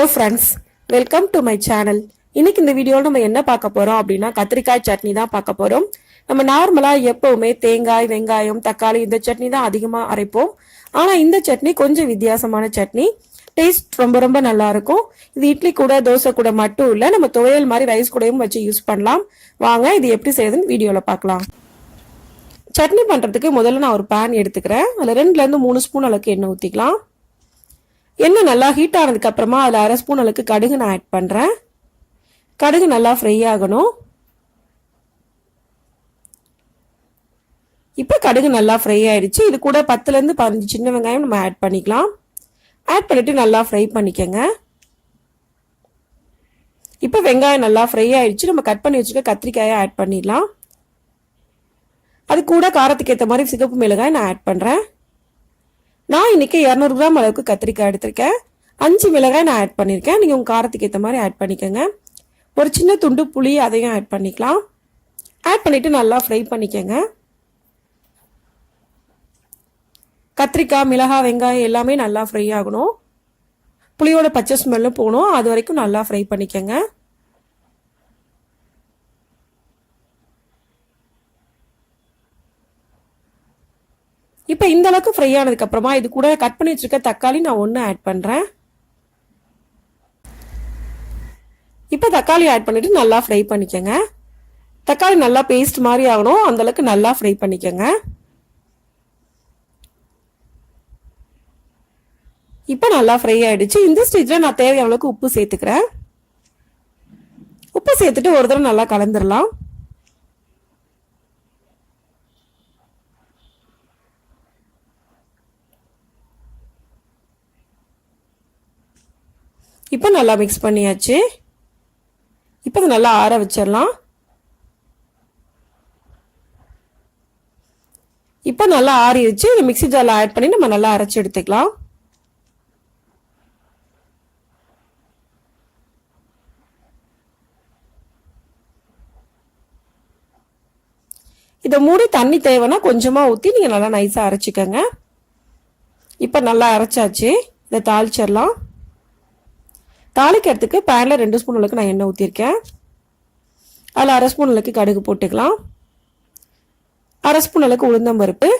Hello friends welcome to my channel இன்னைக்கு இந்த வீடியோவில் நம்ம என்ன பார்க்க போகிறோம் அப்படின்னா கத்திரிக்காய் சட்னி தான் பார்க்க போகிறோம் நம்ம நார்மலாக எப்போவுமே தேங்காய் வெங்காயம் தக்காளி இந்த சட்னி தான் அதிகமாக அரைப்போம். ஆனால் இந்த சட்னி கொஞ்சம் வித்தியாசமான சட்னி. டேஸ்ட் ரொம்ப ரொம்ப நல்லா இருக்கும். இது இட்லி கூட தோசை கூட மட்டும் இல்லை நம்ம துவையல் மாதிரி ரைஸ் கூடயும் வச்சு யூஸ் பண்ணலாம். வாங்க இது எப்படி செய்யுதுன்னு வீடியோவில் பார்க்கலாம். சட்னி பண்ணுறதுக்கு முதல்ல நான் ஒரு பேன் எடுத்துக்கிறேன். அதில் ரெண்டுலேருந்து மூணு ஸ்பூன் அளவுக்கு எண்ணெய் ஊற்றிக்கலாம் எண்ணெய் நல்லா ஹீட் ஆனதுக்கு அப்புறமா அதில் அரை ஸ்பூன் அளவுக்கு கடுகு நான் ஆட் பண்ணுறேன் கடுகு நல்லா ஃப்ரை ஆகணும். இப்போ கடுகு நல்லா ஃப்ரை ஆயிடுச்சு. இது கூட பத்துலேருந்து பதினஞ்சு சின்ன வெங்காயம் நம்ம ஆட் பண்ணிக்கலாம். ஆட் பண்ணிட்டு நல்லா ஃப்ரை பண்ணிக்கோங்க. இப்போ வெங்காயம் நல்லா ஃப்ரை ஆயிடுச்சு. நம்ம கட் பண்ணி வச்சுக்க கத்திரிக்காயை ஆட் பண்ணிடலாம். அது கூட காரத்துக்கு ஏற்ற மாதிரி சிகப்பு மிளகாய் நான் ஆட் பண்ணுறேன் நான் இன்னைக்கு இரநூறு கிராம் அளவுக்கு கத்திரிக்காய் எடுத்திருக்கேன். அஞ்சு மிளகாய் நான் ஆட் பண்ணியிருக்கேன் நீங்கள் உங்கள் காரத்துக்கு ஏற்ற மாதிரி ஆட் பண்ணிக்கோங்க. ஒரு சின்ன துண்டு புளி அதையும் ஆட் பண்ணிக்கலாம். ஆட் பண்ணிவிட்டு நல்லா ஃப்ரை பண்ணிக்கோங்க. கத்திரிக்காய் மிளகாய் வெங்காயம் எல்லாமே நல்லா ஃப்ரை ஆகணும். புளியோட பச்சை ஸ்மெல்லும் போகணும். அது வரைக்கும் நல்லா ஃப்ரை பண்ணிக்கோங்க. இப்போ இந்த அளவுக்கு ஃப்ரை ஆனதுக்கு அப்புறமா இது கூட கட் பண்ணி வச்சிருக்க தக்காளி நான் ஒன்று ஆட் பண்ணுறேன் இப்போ தக்காளி ஆட் பண்ணிட்டு நல்லா ஃப்ரை பண்ணிக்கோங்க. தக்காளி நல்லா பேஸ்ட் மாதிரி ஆகணும். அந்த அளவுக்கு நல்லா ஃப்ரை பண்ணிக்கோங்க. இப்போ நல்லா ஃப்ரை ஆயிடுச்சு. இந்த ஸ்டேஜில் நான் தேவையான அளவுக்கு உப்பு சேர்த்துக்கிறேன். உப்பு சேர்த்துட்டு ஒரு தடவை நல்லா கலந்துடலாம் இப்போ நல்லா மிக்ஸ் பண்ணியாச்சு. இப்போ அதை நல்லா ஆற வச்சிடலாம் இப்போ நல்லா ஆறிடுச்சு. இந்த மிக்ஸி ஜாரில் ஆட் பண்ணி நம்ம நல்லா அரைச்சி எடுத்துக்கலாம். இதை மூடி தண்ணி தேவைன்னா கொஞ்சமாக ஊற்றி நீங்கள் நல்லா நைஸாக அரைச்சிக்கோங்க. இப்போ நல்லா அரைச்சாச்சு. இதை தாளிச்சிடலாம் தாளிக்கிறதுக்கு பேனில் ரெண்டு ஸ்பூன் அளவுக்கு நான் எண்ணெய் ஊற்றிருக்கேன் அதில் அரை ஸ்பூன் அளவுக்கு கடுகு போட்டுக்கலாம். அரை ஸ்பூன் அளவுக்கு உளுந்தம்பருப்பு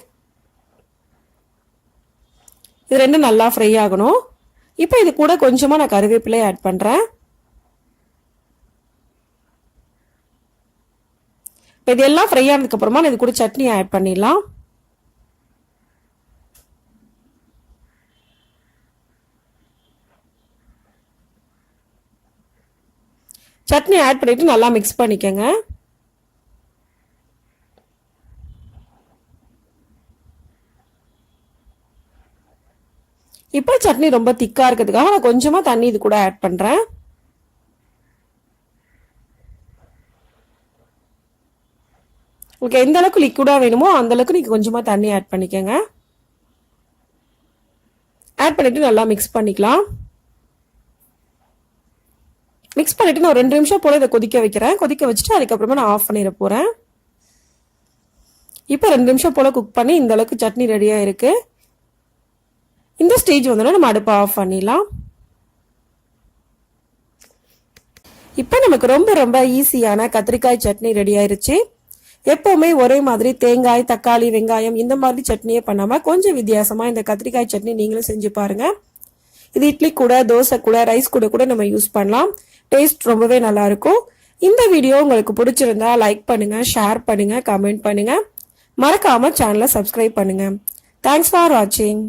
இது ரெண்டும் நல்லா ஃப்ரை ஆகணும். இப்போ இது கூட கொஞ்சமாக நான் கருவேப்பிலையை ஆட் பண்ணுறேன் இப்போ இது எல்லாம் ஃப்ரை ஆனதுக்கப்புறமா இது கூட சட்னி ஆட் பண்ணிடலாம். சட்னி ஆட் பண்ணிவிட்டு நல்லா மிக்ஸ் பண்ணிக்கோங்க. இப்போ சட்னி ரொம்ப திக்காக இருக்கிறதுக்காக நான் கொஞ்சமாக தண்ணி இது கூட ஆட் பண்ணுறேன் உங்களுக்கு எந்த அளவுக்கு லிக்விடாக வேணுமோ அந்த அளவுக்கு நீங்கள் கொஞ்சமாக தண்ணி ஆட் பண்ணிக்கோங்க. ஆட் பண்ணிவிட்டு நல்லா மிக்ஸ் பண்ணிக்கலாம். மிக்ஸ் பண்ணிவிட்டு நான் ரெண்டு நிமிஷம் போல் இதை கொதிக்க வைக்கிறேன். கொதிக்க வச்சுட்டு அதுக்கப்புறமா நான் ஆஃப் பண்ணிட போகிறேன் இப்போ ரெண்டு நிமிஷம் போல் குக் பண்ணி இந்த அளவுக்கு சட்னி ரெடியாக இருக்குது இந்த ஸ்டேஜ் வந்தோன்னா நம்ம அடுப்பை ஆஃப் பண்ணிடலாம். இப்போ நமக்கு ரொம்ப ரொம்ப ஈஸியான கத்திரிக்காய் சட்னி ரெடி ஆயிருச்சு. எப்போவுமே ஒரே மாதிரி தேங்காய் தக்காளி வெங்காயம் இந்த மாதிரி சட்னியே பண்ணாமல் கொஞ்சம் வித்தியாசமாக இந்த கத்திரிக்காய் சட்னி நீங்களும் செஞ்சு பாருங்கள் இது இட்லி கூட தோசை கூட ரைஸ் கூட கூட நம்ம யூஸ் பண்ணலாம். டேஸ்ட் ரொம்பவே நல்லா இருக்கும் இந்த வீடியோ உங்களுக்கு பிடிச்சிருந்தா லைக் பண்ணுங்கள் ஷேர் பண்ணுங்கள் கமெண்ட் பண்ணுங்கள் மறக்காமல் சேனலை சப்ஸ்கிரைப் பண்ணுங்கள் தேங்க்ஸ் ஃபார் வாட்சிங்